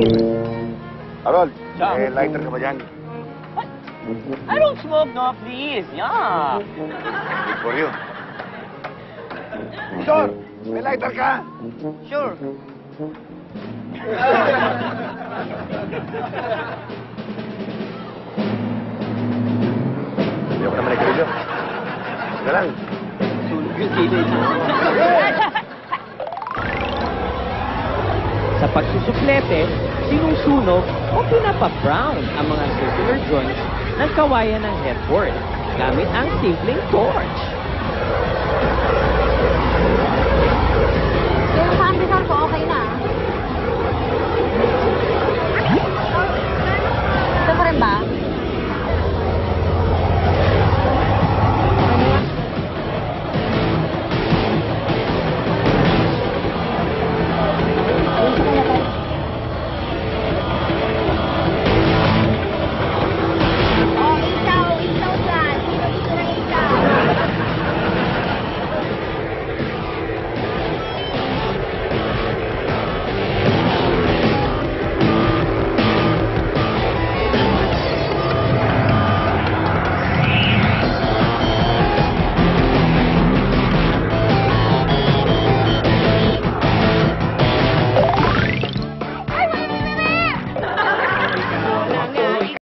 Harold, Siya. eh, lighter ka ba dyan? I don't smoke, no, please. Yeah. Good for you. Sir, may lighter ka? Sure. Hindi ako naman nagkarilyo. Ika lang. Sunog yung kilay Sa pagsusuplete, sinusunog o pinapa-brown ang mga circular joints ng kawayan ng headboard gamit ang simpleng torch.